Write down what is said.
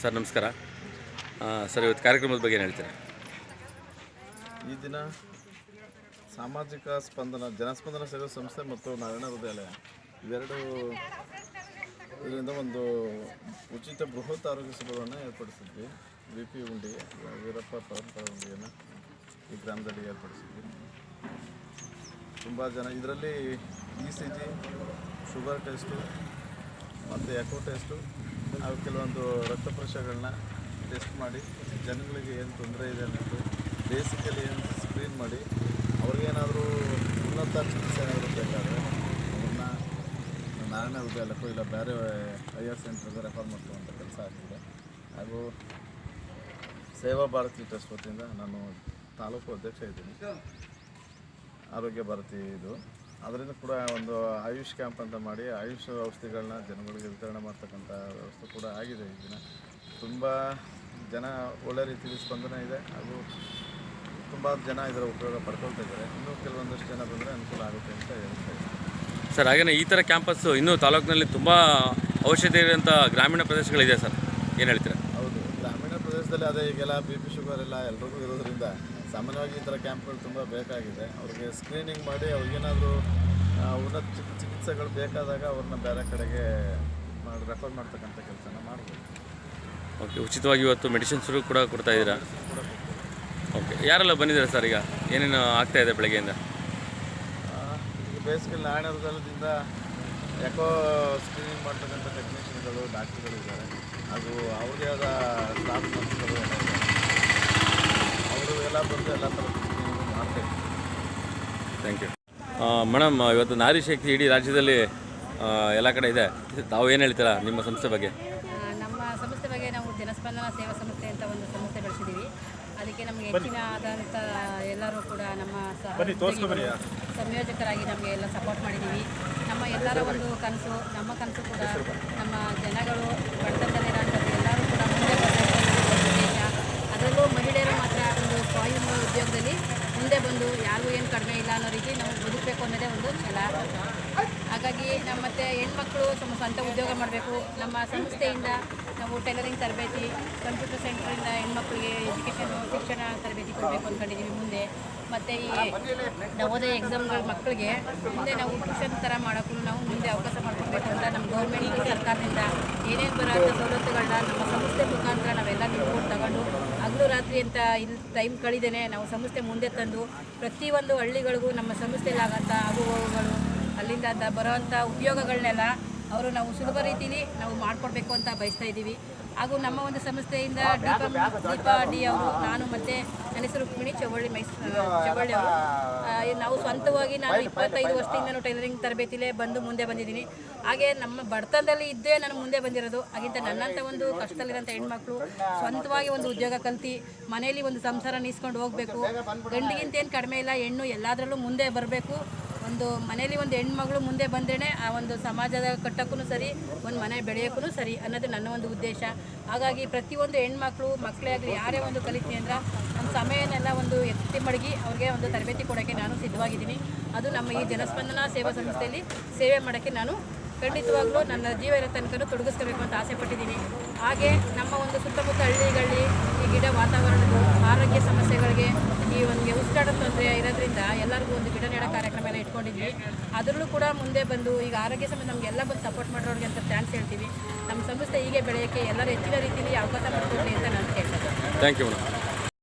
Sir, ನಮಸ್ಕಾರ. Sir, ಇವತ್ತು ಕಾರ್ಯಕ್ರಮದ ಬಗ್ಗೆ ಏನು ಹೇಳ್ತೀರಾ? ಈ ದಿನ ಸಾಮಾಜಿಕ ಸ್ಪಂದನ, ಜನಸ್ಪಂದನ ಸೇವಾ ಸಂಸ್ಥೆ ಮತ್ತು ನಾರಾಯಣ ಹೃದಯಾಲಯ. ಇವೆರಡು ಇದರಿಂದ ಒಂದು ಉಚಿತ ಬೃಹತ್ ಆರೋಗ್ಯ ಶಿಬಿರವನ್ನು ಏರ್ಪಡಿಸಿದ್ವಿ. ಬಿ ಪಿ ಉಂಡಿ, ವೀರಪ್ಪ ಪರಂಪರ ಉಂಡಿಯನ್ನು ಈ ಗ್ರಾಮದಲ್ಲಿ ಏರ್ಪಡಿಸಿದ್ವಿ. ತುಂಬ ಜನ, ಇದರಲ್ಲಿ E C G sugar test ಮತ್ತು ಎಕೋ ಟೆಸ್ಟು ಹಾಗೂ ಕೆಲವೊಂದು ರಕ್ತ ಪರೀಕ್ಷೆಗಳನ್ನ ಟೆಸ್ಟ್ ಮಾಡಿ, ಜನಗಳಿಗೆ ಏನು ತೊಂದರೆ ಇದೆ ಅನ್ನೋದು ಬೇಸಿಕಲಿ ಏನು ಸ್ಕ್ರೀನ್ ಮಾಡಿ, ಅವ್ರಿಗೇನಾದರೂ ಉನ್ನತ ಚಿಕಿತ್ಸೆ ಏನಾದರೂ ಬೇಕಾದರೆ ಅವ್ರನ್ನ ನಾರಾಯಣ ವಿದ್ಯಾಲಯಕ್ಕೂ ಇಲ್ಲ, ಬೇರೆ ಹೈಯರ್ ಸೆಂಟ್ರಿಗೆ ರೆಫರ್ ಮಾಡ್ತಕ್ಕಂಥ ಕೆಲಸ ಆಗ್ತಿದೆ. ಹಾಗೂ ಸೇವಾ ಭಾರತಿ ಟ್ರಸ್ಟ್ ವತಿಯಿಂದ ನಾನು ತಾಲೂಕು ಅಧ್ಯಕ್ಷ ಇದ್ದೀನಿ. ಆರೋಗ್ಯ ಭಾರತಿ ಇದು. ಅದರಿಂದ ಕೂಡ ಒಂದು ಆಯುಷ್ ಕ್ಯಾಂಪ್ ಅಂತ ಮಾಡಿ ಆಯುಷ್ ಔಷಧಿಗಳನ್ನ ಜನಗಳಿಗೆ ವಿತರಣೆ ಮಾಡ್ತಕ್ಕಂಥ ವ್ಯವಸ್ಥೆ ಕೂಡ ಆಗಿದೆ ಈ ದಿನ. ತುಂಬ ಜನ ಒಳ್ಳೆ ರೀತಿಯಲ್ಲಿ ಸ್ಪಂದನೆ ಇದೆ ಹಾಗೂ ತುಂಬ ಜನ ಇದರ ಉಪಯೋಗ ಪಡ್ಕೊಳ್ತಾ ಇದ್ದಾರೆ. ಇನ್ನೂ ಕೆಲವೊಂದಷ್ಟು ಜನ ಬಂದರೆ ಅನುಕೂಲ ಆಗುತ್ತೆ ಅಂತ ಹೇಳ್ತಾ ಸರ್ ಹಾಗೆಯೇ ಈ ಥರ ಕ್ಯಾಂಪಸ್ಸು ಇನ್ನೂ ತಾಲೂಕಿನಲ್ಲಿ ತುಂಬ ಔಷಧಿ ಇರುವಂಥ ಗ್ರಾಮೀಣ ಪ್ರದೇಶಗಳಿದೆ ಸರ್. ಏನು ಹೇಳ್ತೀರಾ? ಹೌದು ಗ್ರಾಮೀಣ ಪ್ರದೇಶದಲ್ಲಿ ಅದೇ ಈಗೆಲ್ಲ ಬಿ ಪಿ ಶುಗರ್ ಎಲ್ಲ ಎಲ್ರಿಗೂ ಇರೋದ್ರಿಂದ ಸಾಮಾನ್ಯವಾಗಿ ಈ ಥರ ಕ್ಯಾಂಪ್ಗಳು ತುಂಬ ಬೇಕಾಗಿದೆ. ಅವ್ರಿಗೆ ಸ್ಕ್ರೀನಿಂಗ್ ಮಾಡಿ ಅವ್ರಿಗೇನಾದರೂ ಉನ್ನತ ಚಿಕ್- ಚಿಕಿತ್ಸೆಗಳು ಬೇಕಾದಾಗ ಅವ್ರನ್ನ ಬೇರೆ ಕಡೆಗೆ ಮಾಡಿ ರೆಫರ್ ಮಾಡ್ತಕ್ಕಂಥ ಕೆಲಸನ ಮಾಡ್ಬೋದು. ಓಕೆ ಉಚಿತವಾಗಿ ಇವತ್ತು ಮೆಡಿಸಿನ್ಸು ಕೂಡ ಕೊಡ್ತಾ ಇದ್ದೀರಾ? ಓಕೆ ಯಾರೆಲ್ಲ ಬಂದಿದ್ದಾರೆ ಸರ್ ಈಗ? ಏನೇನು ಆಗ್ತಾ ಇದೆ ಬೆಳಗ್ಗೆಯಿಂದ? ಈಗ ಬೇಸಿಗೆ ನಾಣ್ಯದಿಂದ ಯಾಕೋ ಸ್ಕ್ರೀನಿಂಗ್ ಮಾಡ್ತಕ್ಕಂಥ ಟೆಕ್ನಿಷಿಯನ್ಗಳು ಡಾಕ್ಟ್ರುಗಳಿದ್ದಾರೆ ಅದು ಹಾಗೂ ಅವ್ರದೇ ಆದ ಸ್ಟಾಫ್ ಎಲ್ಲ ಥರದ ಥ್ಯಾಂಕ್ ಯು ಮೇಡಮ್ ಇವತ್ತು ನಾರಿ ಶಕ್ತಿ ಇಡೀ ರಾಜ್ಯದಲ್ಲಿ ಎಲ್ಲ ಕಡೆ ಇದೆ. ತಾವು ಏನು ಹೇಳ್ತೀರಾ ನಿಮ್ಮ ಸಂಸ್ಥೆ ಬಗ್ಗೆ? ನಮ್ಮ ಸಂಸ್ಥೆ ಬಗ್ಗೆ ನಾವು ಜನಸ್ಪಂದನ ಸೇವಾ ಸಂಸ್ಥೆ ಅಂತ ಒಂದು ಸಂಸ್ಥೆ ಬೆಳೆಸಿದ್ದೀವಿ ಅದಕ್ಕೆ ನಮಗೆ ಹೆಚ್ಚಿನ ಆದಂಥ ಎಲ್ಲರೂ ಕೂಡ ನಮ್ಮ ಸಂಯೋಜಕರಾಗಿ ನಮಗೆ ಎಲ್ಲ ಸಪೋರ್ಟ್ ಮಾಡಿದ್ದೀವಿ ನಮ್ಮ ಎಲ್ಲರ ಒಂದು ಕನಸು ನಮ್ಮ ಕನಸು ಕೂಡ ನಮ್ಮ ಜನಗಳು ಬಡತನದಲ್ಲಿರೋಂಥದ್ದು ಎಲ್ಲರೂ ಕೂಡ ಮುಂದೆ ಬರಬೇಕು ಅನ್ನೋದು ಒಂದು ಉದ್ದೇಶ ಅದರಲ್ಲೂ ಮಹಿಳೆಯರು ಮಾತ್ರ ಒಂದು ಸ್ವಯಂ ಉದ್ಯೋಗದಲ್ಲಿ ಮುಂದೆ ಬಂದು ಯಾರಿಗೂ ಏನು ಕಡಿಮೆ ಇಲ್ಲ ಅನ್ನೋ ರೀತಿ ನಾವು ಬದುಕಬೇಕು ಅನ್ನೋದೇ ಒಂದು ಛಲ ಹಾಗಾಗಿ ನಮ್ಮ ಮತ್ತೆ ಹೆಣ್ಮಕ್ಳು ತಮ್ಮ ಸ್ವಂತ ಉದ್ಯೋಗ ಮಾಡಬೇಕು. ನಮ್ಮ ಸಂಸ್ಥೆಯಿಂದ ನಾವು ಟೈಲರಿಂಗ್ ತರಬೇತಿ ಕಂಪ್ಯೂಟರ್ ಸೆಂಟ್ರಿಂದ ಹೆಣ್ಮಕ್ಳಿಗೆ ಎಜುಕೇಷನ್ ಶಿಕ್ಷಣ ತರಬೇತಿ ಕೊಡಬೇಕು ಅಂದ್ಕೊಂಡಿದ್ದೀವಿ ಮುಂದೆ. ಮತ್ತು ಈ ನವೋದಯ ಎಕ್ಸಾಮ್ಗಳ ಮಕ್ಕಳಿಗೆ ಮುಂದೆ ನಾವು ಟ್ಯೂಷನ್ ಥರ ಮಾಡೋಕ್ಕೂ ನಾವು ಮುಂದೆ ಅವಕಾಶ ಮಾಡ್ಕೊಳ್ಬೇಕು ಅಂತ ನಮ್ಮ ಗೌರ್ಮೆಂಟ್ ಸರ್ಕಾರದಿಂದ ಏನೇನು ಬರೋಂಥ ಸವಲತ್ತುಗಳನ್ನ ನಮ್ಮ ಸಂಸ್ಥೆ ಮುಖಾಂತರ ನಾವೆಲ್ಲ ನಿಂತ್ಕೊಂಡು ತಗೊಂಡು ಹಗಲು ರಾತ್ರಿ ಅಂತ ಇಲ್ಲಿ ಟೈಮ್ ಕಳಿದೇನೆ ನಾವು ಸಂಸ್ಥೆ ಮುಂದೆ ತಂದು ಪ್ರತಿಯೊಂದು ಹಳ್ಳಿಗಳಿಗೂ ನಮ್ಮ ಸಂಸ್ಥೆಯಲ್ಲಾಗಂಥ ಆಗೋಂಥ ಅಲ್ಲಿಂದ ಬರೋವಂಥ ಉಪಯೋಗಗಳನ್ನೆಲ್ಲ ಅವರು ನಾವು ಸುಲಭ ರೀತಿಯಲ್ಲಿ ನಾವು ಮಾಡಿಕೊಡ್ಬೇಕು ಅಂತ ಬಯಸ್ತಾ ಇದ್ದೀವಿ. ಹಾಗೂ ನಮ್ಮ ಒಂದು ಸಂಸ್ಥೆಯಿಂದ ದೀಪ ದೀಪಾ ಡಿ ಅವರು, ನಾನು ಮತ್ತು ನನ್ನ ಹೆಸರು ರುಕ್ಮಿಣಿ ಚವಳ್ಳಿ ಮೈಸ್ ಚವಳ್ಳಿ ಅವರು. ನಾವು ಸ್ವಂತವಾಗಿ ನಾನು ಇಪ್ಪತ್ತೈದು ವರ್ಷದಿಂದ ಟೈಲರಿಂಗ್ ತರಬೇತಿಲೇ ಬಂದು ಮುಂದೆ ಬಂದಿದ್ದೀನಿ. ಹಾಗೆ ನಮ್ಮ ಬಡತನದಲ್ಲಿ ಇದ್ದೇ ನಾನು ಮುಂದೆ ಬಂದಿರೋದು. ಹಾಗಿಂತ ನನ್ನಂಥ ಒಂದು ಕಷ್ಟದಲ್ಲಿರೋಂಥ ಹೆಣ್ಮಕ್ಳು ಸ್ವಂತವಾಗಿ ಒಂದು ಉದ್ಯೋಗ ಕಲ್ತು, ಮನೆಯಲ್ಲಿ ಒಂದು ಸಂಸಾರ ನೀಸ್ಕೊಂಡು ಹೋಗಬೇಕು. ಗಂಡಿಗಿಂತ ಏನು ಕಡಿಮೆ ಇಲ್ಲ, ಹೆಣ್ಣು ಎಲ್ಲದರಲ್ಲೂ ಮುಂದೆ ಬರಬೇಕು. ಒಂದು ಮನೇಲಿ ಒಂದು ಹೆಣ್ಮಗಳು ಮುಂದೆ ಬಂದ್ರೇ ಆ ಒಂದು ಸಮಾಜದ ಕಟ್ಟಕ್ಕೂ ಸರಿ, ಒಂದು ಮನೆ ಬೆಳೆಯೋಕ್ಕೂ ಸರಿ ಅನ್ನೋದು ನನ್ನ ಒಂದು ಉದ್ದೇಶ. ಹಾಗಾಗಿ ಪ್ರತಿಯೊಂದು ಹೆಣ್ಮಕ್ಳು, ಮಕ್ಕಳೇ ಆಗಲಿ, ಯಾರೇ ಒಂದು ಕಲಿತೀನಿ ಅಂದ್ರೆ ನಮ್ಮ ಸಮಯನೆಲ್ಲ ಒಂದು ಎತ್ತಿ ಮಡಗಿ ಅವ್ರಿಗೆ ಒಂದು ತರಬೇತಿ ಕೊಡೋಕ್ಕೆ ನಾನು ಸಿದ್ಧವಾಗಿದ್ದೀನಿ. ಅದು ನಮ್ಮ ಈ ಜನಸ್ಪಂದನ ಸೇವಾ ಸಂಸ್ಥೆಯಲ್ಲಿ ಸೇವೆ ಮಾಡೋಕ್ಕೆ ನಾನು ಖಂಡಿತವಾಗ್ಲೂ ನನ್ನ ಜೀವ ಇರೋ ತನಕ ತೊಡಗಿಸ್ಕೋಬೇಕು ಅಂತ ಆಸೆ ಪಟ್ಟಿದ್ದೀನಿ. ಹಾಗೆ ನಮ್ಮ ಒಂದು ಸುತ್ತಮುತ್ತ ಹಳ್ಳಿಗಳಲ್ಲಿ ಈ ಗಿಡ ವಾತಾವರಣದ ಆರೋಗ್ಯ ಸಮಸ್ಯೆಗಳಿಗೆ ಈ ಒಂದು ಉಸಿರಾಟದ ತೊಂದರೆ ಇರೋದ್ರಿಂದ ಎಲ್ಲರಿಗೂ ಒಂದು ಗಿಡ ನೆಡೋ ಕಾರ್ಯಕ್ರಮ ಇಟ್ಕೊಂಡಿದ್ವಿ. ಅದರಲ್ಲೂ ಕೂಡ ಮುಂದೆ ಬಂದು ಈಗ ಆರೋಗ್ಯ ಸಮೇತ ನಮಗೆಲ್ಲ ಬಂದು ಸಪೋರ್ಟ್ ಮಾಡೋರಿಗೆ ಅಂತ ಥ್ಯಾಂಕ್ಸ್ ಹೇಳ್ತೀವಿ. ನಮ್ಮ ಸಂಸ್ಥೆ ಹೀಗೆ ಬೆಳೆಯೋಕ್ಕೆ ಎಲ್ಲರೂ ಹೆಚ್ಚಿನ ರೀತಿಯಲ್ಲಿ ಅವಕಾಶ ಮಾಡಿಕೊಡ್ಲಿ ಅಂತ ನಾನು ಕೇಳ್ತೇನೆ. Thank you